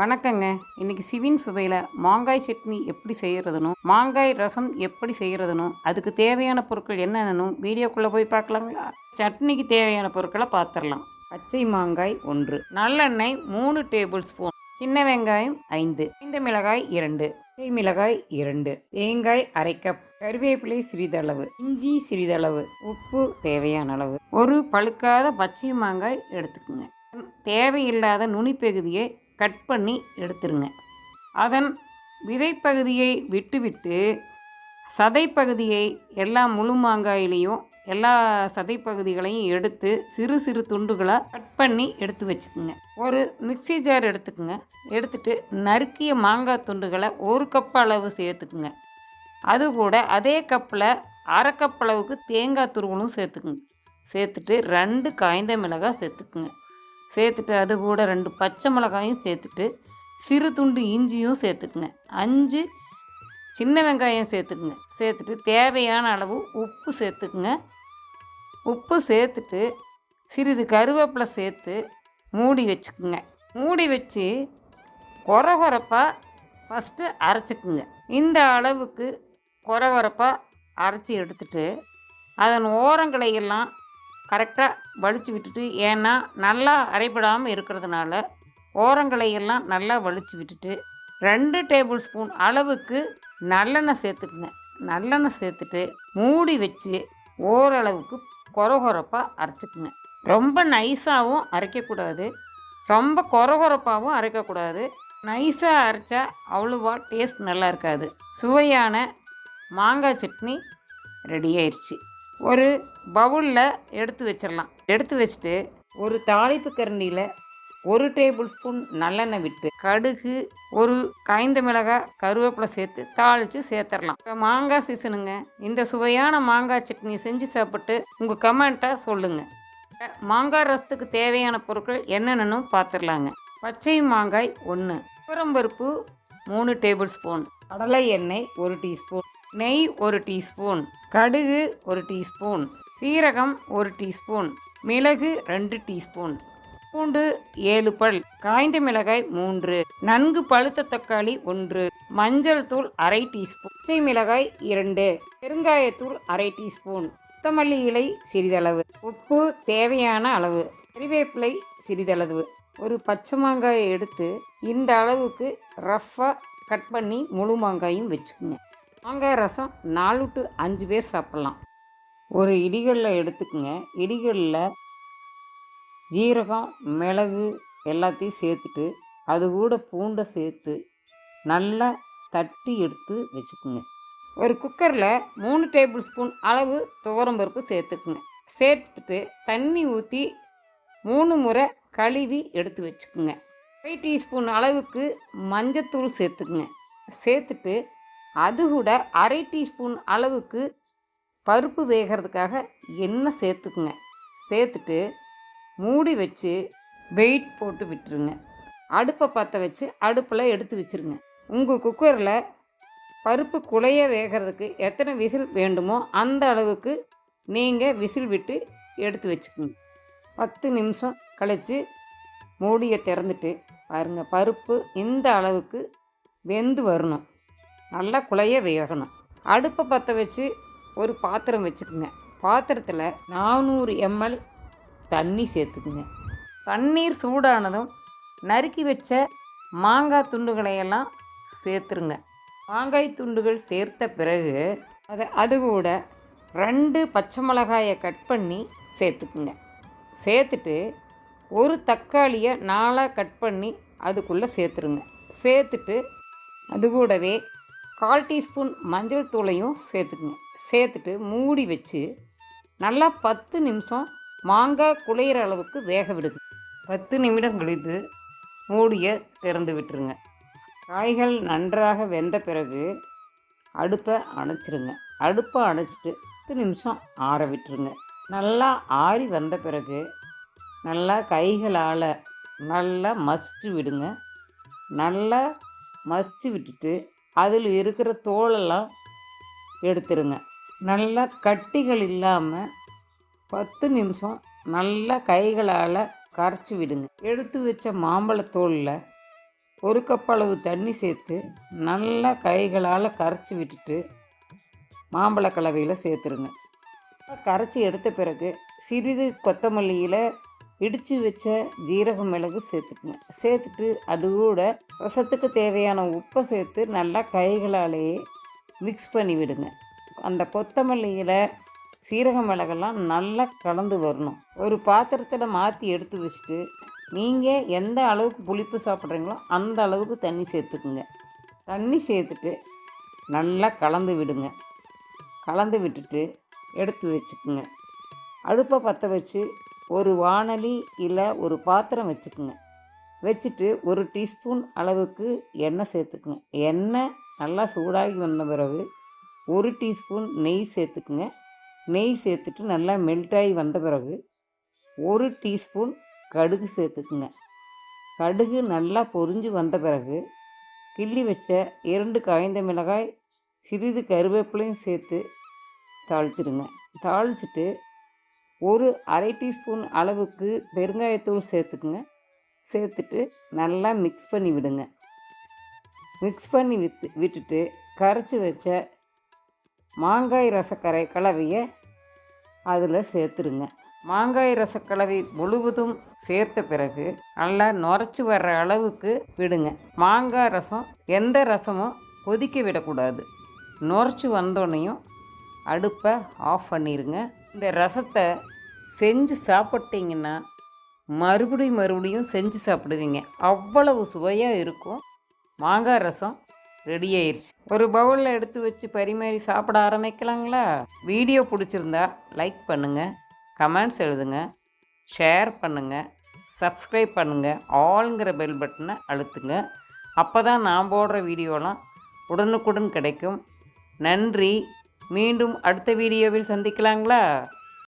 வணக்கங்க. இன்னைக்கு சிவின் சுவையில் மாங்காய் சட்னி எப்படி செய்கிறதுனும் மாங்காய் ரசம் எப்படி செய்கிறதுனும் அதுக்கு தேவையான பொருட்கள் என்னென்னனும் வீடியோக்குள்ளே போய் பார்க்கலாங்களா? சட்னிக்கு தேவையான பொருட்களை பார்த்துடலாம் பச்சை மாங்காய் ஒன்று நல்லெண்ணெய் மூணு டேபிள் ஸ்பூன் சின்ன வெங்காயம் ஐந்து ஐந்து மிளகாய் இரண்டு பச்சை மிளகாய் இரண்டு தேங்காய் அரை கப் கருவேப்பிலை சிறிதளவு இஞ்சி சிறிதளவு உப்பு தேவையான அளவு ஒரு பழுக்காத பச்சை மாங்காய் எடுத்துக்கோங்க. தேவையில்லாத நுனிப்பகுதியை கட் பண்ணி எடுத்துருங்க. அதன் விதைப்பகுதியை விட்டுவிட்டு சதைப்பகுதியை எல்லா முழு மாங்காயிலையும் எல்லா சதைப்பகுதிகளையும் எடுத்து சிறு சிறு துண்டுகளாக கட் பண்ணி எடுத்து வச்சுக்கோங்க. ஒரு மிக்ஸி ஜார் எடுத்துக்கோங்க. எடுத்துட்டு நறுக்கிய மாங்காய் துண்டுகளை ஒரு கப் அளவு சேர்த்துக்குங்க. அது கூட அதே கப்பில் அரை கப் அளவுக்கு தேங்காய் துருவலும் சேர்த்துக்குங்க. சேர்த்துட்டு ரெண்டு காய்ந்த மிளகாய் சேர்த்துக்குங்க. சேர்த்துட்டு அது கூட ரெண்டு பச்சை மிளகாயும் சேர்த்துட்டு சிறு துண்டு இஞ்சியும் சேர்த்துக்குங்க. அஞ்சு சின்ன வெங்காயம் சேர்த்துக்குங்க. சேர்த்துட்டு தேவையான அளவு உப்பு சேர்த்துக்குங்க. உப்பு சேர்த்துட்டு சிறிது கருவேப்பிலை சேர்த்து மூடி வச்சுக்குங்க. மூடி வச்சு கொரகொரப்பாக ஃபஸ்ட்டு அரைச்சிக்குங்க. இந்த அளவுக்கு கொரகொரப்பாக அரைச்சி எடுத்துட்டு அதன் ஓரங்களை எல்லாம் கரெக்டாக வலிச்சு விட்டுட்டு ஏன்னா நல்லா அரைப்படாமல் இருக்கிறதுனால ஓரங்களை எல்லாம் நல்லா வலிச்சு விட்டுட்டு ரெண்டு டேபிள் ஸ்பூன் அளவுக்கு நல்லெண்ணெய் சேர்த்துக்குங்க. நல்லெண்ணெய் சேர்த்துட்டு மூடி வச்சு ஓரளவுக்கு கொரகொரப்பாக அரைச்சிக்குங்க. ரொம்ப நைஸாகவும் அரைக்கக்கூடாது. ரொம்ப கொரகொரப்பாகவும் அரைக்கக்கூடாது. நைஸாக அரைச்சா அவ்வளோவா டேஸ்ட் நல்லா இருக்காது. சுவையான மாங்காய் சட்னி ரெடி ஆயிடுச்சு ஒரு பவுலில் எடுத்து வச்சிடலாம் எடுத்து வச்சுட்டு ஒரு தாளிப்பு கரண்டியில் ஒரு டேபிள் ஸ்பூன் நல்லெண்ணெய் விட்டு கடுகு ஒரு காய்ந்த மிளகாய் கருவேப்பிலை சேர்த்து தாளித்து சேர்த்துடலாம் இப்போ மாங்காய் சீசனுங்க. இந்த சுவையான மாங்காய் சட்னி செஞ்சு சாப்பிட்டு உங்கள் கமெண்ட்டாக சொல்லுங்கள் மாங்காய் ரசத்துக்கு தேவையான பொருட்கள் என்னென்னு பார்த்துடலாங்க பச்சை மாங்காய் ஒன்று பருப்பு மூணு டேபிள் ஸ்பூன் கடலை எண்ணெய் ஒரு டீஸ்பூன் நெய் ஒரு டீஸ்பூன் கடுகு ஒரு டீஸ்பூன் சீரகம் ஒரு டீஸ்பூன் மிளகு ரெண்டு டீஸ்பூன் பூண்டு ஏழு பல் காய்ந்த மிளகாய் மூன்று நன்கு பழுத்த தக்காளி ஒன்று மஞ்சள் தூள் அரை டீஸ்பூன் பச்சை மிளகாய் இரண்டு பெருங்காயத்தூள் அரை டீஸ்பூன் கொத்தமல்லி இலை சிறிதளவு உப்பு தேவையான அளவு கறிவேப்பிலை சிறிதளவு. ஒரு பச்சை மாங்காயை எடுத்து இந்த அளவுக்கு ரஃப்பாக கட் பண்ணி முழு மாங்காயும் வச்சுக்கோங்க. மாங்காய் ரசம் நாலு டு அஞ்சு பேர் சாப்பிட்லாம். ஒரு இடிகளில் எடுத்துக்கோங்க. இடிகளில் ஜீரகம் மிளகு எல்லாத்தையும் சேர்த்துட்டு அது கூட பூண்டை சேர்த்து நல்லா தட்டி எடுத்து வச்சுக்கோங்க. ஒரு குக்கரில் மூணு டேபிள் ஸ்பூன் அளவு துவரம்பருப்பு சேர்த்துக்குங்க. சேர்த்துட்டு தண்ணி ஊற்றி மூணு முறை கழுவி எடுத்து வச்சுக்கோங்க. ஃபைவ் டீஸ்பூன் அளவுக்கு மஞ்சத்தூள் சேர்த்துக்குங்க. சேர்த்துட்டு அது கூட அரை டீஸ்பூன் அளவுக்கு பருப்பு வேகிறதுக்காக எண்ணெய் சேர்த்துக்குங்க. சேர்த்துட்டு மூடி வச்சு வெயிட் போட்டு விட்டுருங்க. அடுப்பை பற்ற வச்சு அடுப்பில் எடுத்து வச்சுருங்க. உங்கள் குக்கரில் பருப்பு குழைய வேகிறதுக்கு எத்தனை விசில் வேண்டுமோ அந்த அளவுக்கு நீங்கள் விசில் விட்டு எடுத்து வச்சுக்கோங்க. பத்து நிமிஷம் கழித்து மூடியை திறந்துட்டு பாருங்கள் பருப்பு இந்த அளவுக்கு வெந்து வரணும். நல்லா குழைய வேகணும். அடுப்பை பற்ற வச்சு ஒரு பாத்திரம் வச்சுக்கோங்க. பாத்திரத்தில் நானூறு எம்எல் தண்ணி சேர்த்துக்குங்க. தண்ணீர் சூடானதும் நறுக்கி வச்ச மாங்காய் துண்டுகளையெல்லாம் சேர்த்துருங்க. மாங்காய் துண்டுகள் சேர்த்த பிறகு அதை அது கூட ரெண்டு பச்சை மிளகாயை கட் பண்ணி சேர்த்துக்குங்க. சேர்த்துட்டு ஒரு தக்காளியை நாலாக கட் பண்ணி அதுக்குள்ளே சேர்த்துருங்க. சேர்த்துட்டு அது கூடவே கால் டீஸ்பூன் மஞ்சள் தூளையும் சேர்த்துக்குங்க சேர்த்துட்டு மூடி வச்சு நல்லா பத்து நிமிஷம் மாங்காய் குழையிற அளவுக்கு வேக விடுங்க. பத்து நிமிடம் கழித்து மூடிய திறந்து விட்டுருங்க. காய்கள் நன்றாக வெந்த பிறகு அடுப்பை அணைச்சிருங்க. அடுப்பை அணைச்சிட்டு பத்து நிமிஷம் ஆற விட்டுருங்க. நல்லா ஆறி வந்த பிறகு நல்லா கைகளால் நல்லா மசிச்சு விடுங்க. நல்லா மசிச்சு விட்டுட்டு அதில் இருக்கிற தோலெல்லாம் எடுத்துருங்க. நல்லா கட்டிகள் இல்லாமல் பத்து நிமிஷம் நல்லா கைகளால் கரைச்சி விடுங்க. எடுத்து வச்ச மாம்பழத்தோலில் ஒரு கப்பளவு தண்ணி சேர்த்து நல்லா கைகளால் கரைச்சி விட்டுட்டு மாம்பழ கலவையில் சேர்த்துருங்க. கரைச்சி எடுத்த பிறகு சிறிது கொத்தமல்லியில் இடித்து வச்ச ஜீரக மிளகு சேர்த்துக்குங்க சேர்த்துட்டு அது கூட ரசத்துக்கு தேவையான உப்பை சேர்த்து நல்லா கைகளாலேயே மிக்ஸ் பண்ணி விடுங்க. அந்த கொத்தமல்லியில் சீரக மிளகெல்லாம் நல்லா கலந்து வரணும். ஒரு பாத்திரத்தில் மாற்றி எடுத்து வச்சுட்டு நீங்கள் எந்த அளவுக்கு புளிப்பு சாப்பிட்றீங்களோ அந்த அளவுக்கு தண்ணி சேர்த்துக்குங்க. தண்ணி சேர்த்துட்டு நல்லா கலந்து விடுங்க. கலந்து விட்டுட்டு எடுத்து வச்சுக்குங்க. அடுப்பை பற்ற வச்சு ஒரு வாணலி இல்லை ஒரு பாத்திரம் வச்சுக்குங்க. வச்சுட்டு ஒரு டீஸ்பூன் அளவுக்கு எண்ணெய் சேர்த்துக்குங்க. எண்ணெய் நல்லா சூடாகி வந்த பிறகு ஒரு டீஸ்பூன் நெய் சேர்த்துக்குங்க. நெய் சேர்த்துட்டு நல்லா மெல்ட்டாகி வந்த பிறகு ஒரு டீஸ்பூன் கடுகு சேர்த்துக்குங்க. கடுகு நல்லா பொரிஞ்சு வந்த பிறகு கிள்ளி வச்ச இரண்டு காய்ந்த மிளகாய் சிறிது கருவேப்பிலையும் சேர்த்து தாளிச்சிடுங்க. தாளிச்சிட்டு ஒரு அரை டீஸ்பூன் அளவுக்கு பெருங்காயத்தூள் சேர்த்துக்குங்க. சேர்த்துட்டு நல்லா மிக்ஸ் பண்ணி விடுங்க. மிக்ஸ் பண்ணி வித்து விட்டுட்டு கரைச்சி வச்ச மாங்காய் ரசக்கரை கலவையை அதில் சேர்த்துருங்க. மாங்காய் ரசக்கலவை முழுவதும் சேர்த்த பிறகு நல்லா நுரைச்சி வர்ற அளவுக்கு விடுங்க. மாங்காய் ரசம் எந்த ரசமும் கொதிக்க விடக்கூடாது. நுரைச்சி வந்தோடனையும் அடுப்பை ஆஃப் பண்ணிடுங்க இந்த ரசத்தை செஞ்சு சாப்பிட்டீங்கன்னா மறுபடியும் மறுபடியும் செஞ்சு சாப்பிடுவீங்க. அவ்வளவு சுவையாக இருக்கும். மாங்காய் ரசம் ரெடி ஆயிடுச்சு ஒரு பவுலில் எடுத்து வச்சு பரிமாறி சாப்பிட ஆரம்பிக்கலாங்களா? வீடியோ பிடிச்சிருந்தா லைக் பண்ணுங்கள் கமெண்ட்ஸ் எழுதுங்க ஷேர் பண்ணுங்கள் சப்ஸ்கிரைப் பண்ணுங்கள் ஆளுங்கிற பெல் பட்டனை அழுத்துங்க. அப்போ தான் நான் போடுற வீடியோலாம் உடனுக்குடன் கிடைக்கும். நன்றி. மீண்டும் அடுத்த வீடியோவில் சந்திக்கலாங்களா?